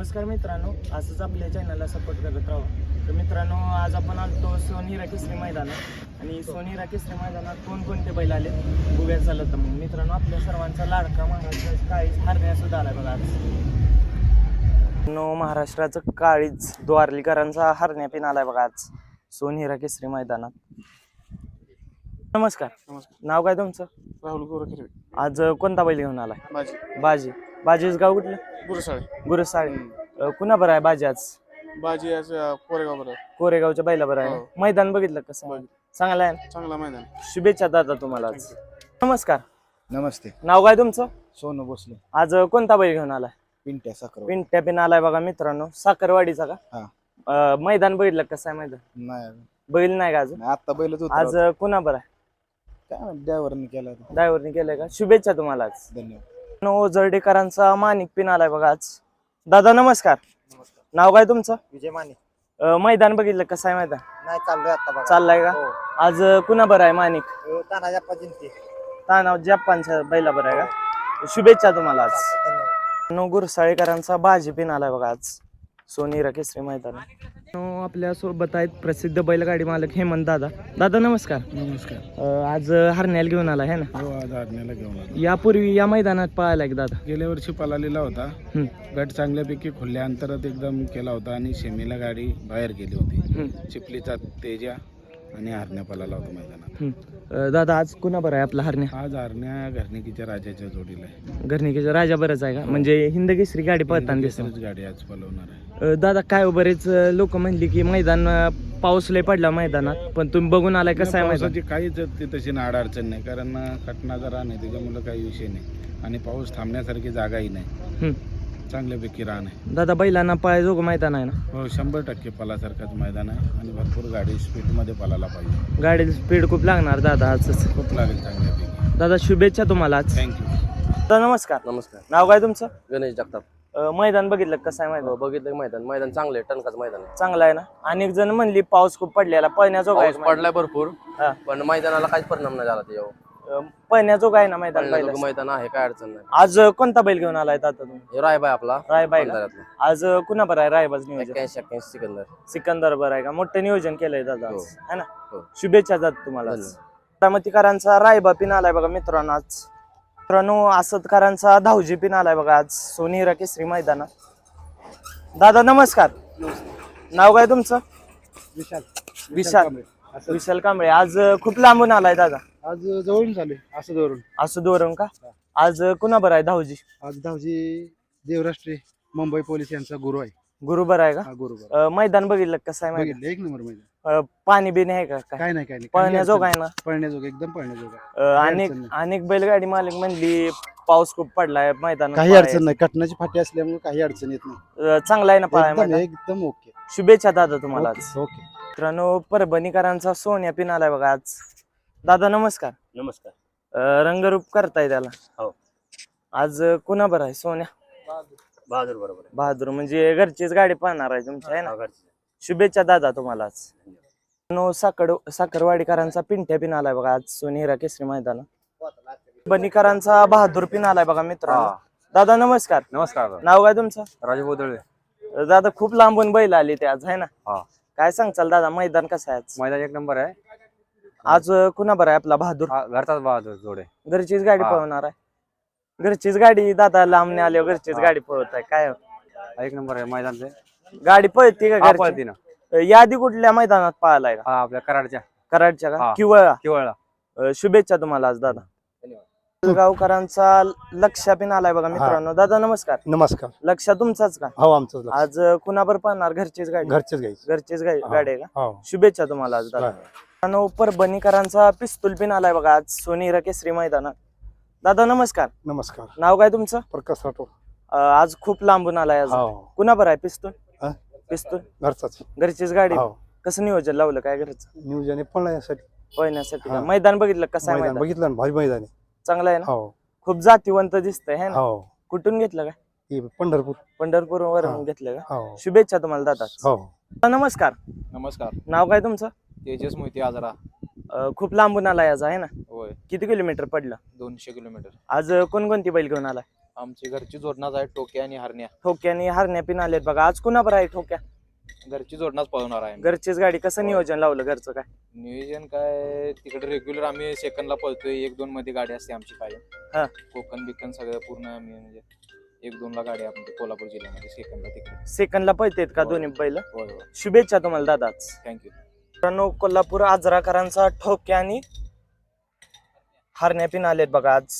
नमस्कार मित्रांनो असंच आपल्या चॅनलला सपोर्ट करत राहा. तर मित्रांनो आज आपण आलतो सोनीरा केसरी मैदानात. आणि सोनीरा केसरी मैदानात कोणकोणते बैल आले बघूया चालत मग. मित्रांनो आपल्या सर्वांचा लाडका महाराष्ट्र काळीच हरण्या सुद्धा आलाय बघा आज. नो महाराष्ट्राचं काळीच द्वारलीकरांचा हरण्या पिन आलाय बघा आज. सोनीरा केसरी मैदानात. नमस्कार. नमस्कार. नाव काय तुमचं? राहुल गोरखिरे. आज कोणता बैल घेऊन आलाय? बाजी. बाजी. बाजीच गाव कुठलं? गुरुसाळे. गुरुसाळे. कुणा बरं आहे बाजी आज? बाजी आज अं, कोरेगाव बरोबर कोरेगावच्या बैला बरं आहे. हो. मैदान बघितलं कसं. चांगलं आहे? चांगला मैदान. शुभेच्छा दादा तुम्हाला आज. नमस्कार. नमस्ते. नाव काय तुमचं? सोनू भोसले. आज कोणता बैल घेऊन आलाय? पिंट्या साखर पिंट्या पिन आलाय बघा मित्रांनो. साखरवाडीचा का? हा. अं, मैदान बघितलं कसं आहे मैदान? नाही. बैल नाही का अजून? आता बैलच होता आज कुणा बरं आहे? काय ड्रायव्हरने केला होता. ड्रायव्हरने केलंय का? शुभेच्छा तुम्हाला आज. धन्यवाद. जर्डेकरांचा माणिक पिन आलाय बघा आज. दादा नमस्कार. नाव काय तुमचं? विजय माने अं, मैदान बघितलं कसं आहे मैदान? नाही चाललोय आता बघा. चाललाय का? हो. आज कुणा बरं आहे माणिक तानाजी अप्पा जिंकते तानाव जपानच्या बैला बरं आहे का? शुभेच्छा तुम्हाला आज. नो गुरसाळेकरांचा भाजी पिन आलाय बघा आज. सोनीरा केसरी मैदान. नो आपल्यासोबत आहेत प्रसिद्ध बैलगाडी मालक हेमंत दादा. दादा नमस्कार. नमस्कार. अं, आज हरण्याला घेऊन आला है ना? हो आज आज्ञाला घेऊन आलो. यापूर्वी या मैदानात पाहायला की दादा. गेल्या वर्षी पळालेला होता. हम्म, गट चांगल्यापैकी खुल्या अंतरात एकदम केला होता आणि शेमीला गाडी बाहेर गेली होती. हम्म, चिपलीचा तेजा. आणि हरण्या पळाला होता मैदानात. दादा आज कुणा बरं आहे आपला हरण्या? आज हरण्या घरणिकीच्या राजाच्या जोडीला आहे. राजा बरंच आहे का? म्हणजे हिंद केसरी गाडी पळताना दिसत. गाडी आज पळवणार आहे. दादा काय हो, बरेच लोक म्हणली की मैदान अं, पाऊस लय पडला मैदानात पण तुम्ही बघून आलाय कसं आहे मैदान? पावसाची काहीच ते तशी नाड अडचण नाही कारण कटनाचा रान आहे त्याच्यामुळे काही विषय नाही. आणि पाऊस थांबण्यासारखी जागाही नाही. चांगल्यापैकी रान आहे. दादा बैलांना पायजोग मैदान आहे ना? हो शंभर टक्के पलासारखंच मैदान आहे आणि भरपूर गाडी स्पीडमध्ये पळायला पाहिजे. गाडीला स्पीड खूप लागणार दादा आजच. खूप लागेल चांगल्यापैकी. दादा शुभेच्छा तुम्हाला आज. थँक्यू दादा नमस्कार. नमस्कार. नाव काय तुमचं? गणेश जगताप. अं, मैदान बघितलं का? कसं आहे हो मैदान बघितलं मैदान? मैदान चांगलं आहे टणकाचं मैदान आहे. चांगलं आहे ना? अनेक जण म्हणली पाऊस खूप पडलेला पळण्याजोग आहे पाऊस पडलाय भरपूर हा. पण मैदानाला काहीच परिणाम नाही झाला त्याच्यावर. पळण्याजोग आहे ना मैदान. मैदान आहे काय अडचण नाही. आज कोणता बैल घेऊन आलाय दादा तुम्ही? हे रायबाय आपला रायबाई का? आज कुणा बरं आहे रायबाज नियोजन? एक्क्याऐंशी सिकंदर सिकंदर. बरं आहे का? मोठं नियोजन केलंय दादा आज. हो. है ना? हो. शुभेच्छा दादा तुम्हाला आज. बारामतीकरांचा रायबा पिन आलाय बघा मित्रांनो आज. मित्रांनो आसदकरांचा धावजी पिन आलाय बघा आज सोनीरा केसरी मैदानात. दादा नमस्कार. नाव काय तुमचं? विशाल. विशाल. विशाल कांबळे. आज खूप लांबून आलाय दादा. आज जवळून झाले असं जवळून असं दोरम का? आज कुणा बरं आहे धावजी? आज धावजी देवराष्ट्री मुंबई पोलीस यांचा गुरु आहे. गुरु बरं आहे का? गुरु अं, मैदान बघितलं का कसं आहे मैदान? बघितलं एक नंबर मैदान. अं, पाणी बिणी आहे का? काय? काय नाही काय नाही. पळण्याजोग आहे ना? पळण्याजोग एकदम पळण्याजोग. आहे. अं, अनेक अडचण. अनेक बैलगाडी मालक म्हणली पाऊस खूप पडलाय मैदान काही अडचण नाही. कटनाची फाटी असल्यामुळे काही अडचण येत नाही. चांगला आहे ना पाळाय एकदम मैदान? एकदम ओके. शुभेच्छा दादा तुम्हाला आज. Okay okay. मित्रांनो परभणीकरांचा सोन्या पिन आलाय बघा आज. दादा नमस्कार. नमस्कार. अं, रंगरूप करताय त्याला. हो. आज अं, कुणा बरं आहे? सोन्या? बहादूर बरोबर बहादूर म्हणजे घरचीच गाडी पाहणार आहे तुमच्या आहे ना? शुभेच्छा दादा तुम्हाला आज. नो साकड साखरवाडीकरांचा पिंट्या पिन आलाय बघा आज सोनेरा केसरी मैदान बनीकरांचा बहादूर पिन आलाय बघा मित्रांनो. दादा नमस्कार. नमस्कार नाव काय तुमचं? राजू बोदळे दादा खूप लांबून बैल आली ते आज आहे ना? हा. काय सांगचाल दादा मैदान कसं आहे आज? मैदान एक नंबर आहे. आज कुणा बरं आहे आपला बहादूर? घरचाच बहादूर जोडे. घरचीच गाडी हा. पळवणार आहे. घरचीच गाडी दादा लांबने आले घरचीच गाडी पळवत आहे. काय एक नंबर आहे मैदानचे. गाडी पळते का घरची? ना. अं, यादी कुठल्या मैदानात पळालाय का? हा आपल्या कराडच्या. कराडच्या का? हा. किवळा? किवळला अं, शुभेच्छा तुम्हाला आज दादा. गावकरांचा लक्षा पिन आलाय बघा मित्रांनो. दादा नमस्कार. नमस्कार. लक्षा तुमचाच का? हो आमचं लक्ष. आज अं, कुणाबर पाहणार घरचीच गाडी. घरचेच घ्यायचं घरचीच गाडी हा. गाडी आहे का? हो. शुभेच्छा तुम्हाला आज दादा. मित्रांनो, परभणीकरांचा पिस्तूल पिन आलाय बघा आज सोनीरा केसरी मैदानात. दादा नमस्कार. नमस्कार. नाव काय तुमचं? प्रकाश राठोड. अं, आज खूप लांबून आलाय आज. हो. कुणा बरं आहे पिस्तूल? हा? पिस्तूल? घरचाच. घरचीच गाडी? हो. कसं नियोजन लावलं? काय घरचं? नियोजन पळण्यासाठी. पळण्यासाठी का? हा. मैदान बघितलं कसं आहे मैदान मैदान? बघितलं ना? भारी मैदान आहे. चांगलं आहे ना? हो. खूप जातीवंत दिसतंय है ना? हो. कुठून घेतलं का? हे पंढरपूर. पंढरपूर वरून हा. घेतलं का? हो. शुभेच्छा तुम्हाला दादा हो. नमस्कार. नमस्कार. नाव काय तुमचं? तेजस मोहिते आजरा. अं, खूप लांबून आलाय आज आहे ना? होय. किती किलोमीटर पडलं? दोनशे किलोमीटर. आज अं, कोणकोणती बैल घेऊन आलाय? आमची घरची जोडणाच आहे टोक्या आणि हरण्या. ठोक्याने हरण्या पिन आलेत बघा. आज कुणाबर आहे ठोक्या? घरची जोडणाच पळवणार आहे आम्ही. घरचीच गाडी कसं नियोजन लावलं घरचं काय? नियोजन काय तिकडे रेग्युलर आम्ही सेकंदला पळतोय. एक दोन मध्ये गाडी असते आमची हा. कोकण बिकन सगळं पूर्ण आम्ही म्हणजे एक दोन ला गाडी आपण कोल्हापूर जिल्ह्यामध्ये सेकंदला तिकडे. सेकंदला पळतेत का. दोन्ही बैल? होय होय. शुभेच्छा तुम्हाला दादाच. थँक्यू मित्रांनो कोल्हापूर आजराकरांचा ठोक्या आणि हरण्या पिन आलेत बघा आज.